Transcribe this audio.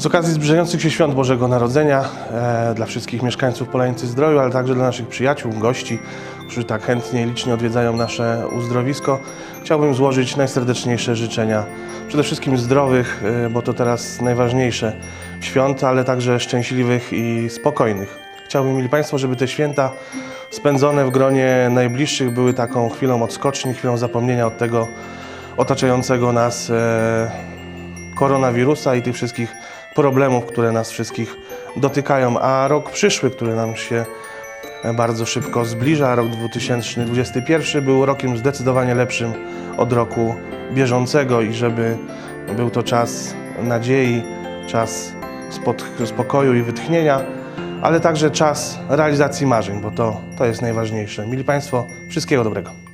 Z okazji zbliżających się świąt Bożego Narodzenia e, dla wszystkich mieszkańców Polanicy Zdroju, ale także dla naszych przyjaciół, gości, którzy tak chętnie i licznie odwiedzają nasze uzdrowisko, chciałbym złożyć najserdeczniejsze życzenia. Przede wszystkim zdrowych, e, bo to teraz najważniejsze świąt, ale także szczęśliwych i spokojnych. Chciałbym, mili Państwo, żeby te święta spędzone w gronie najbliższych były taką chwilą odskoczni, chwilą zapomnienia od tego otaczającego nas e, koronawirusa i tych wszystkich problemów, które nas wszystkich dotykają, a rok przyszły, który nam się bardzo szybko zbliża, rok 2021 był rokiem zdecydowanie lepszym od roku bieżącego i żeby był to czas nadziei, czas spokoju i wytchnienia, ale także czas realizacji marzeń, bo to, to jest najważniejsze. Mili Państwo, wszystkiego dobrego.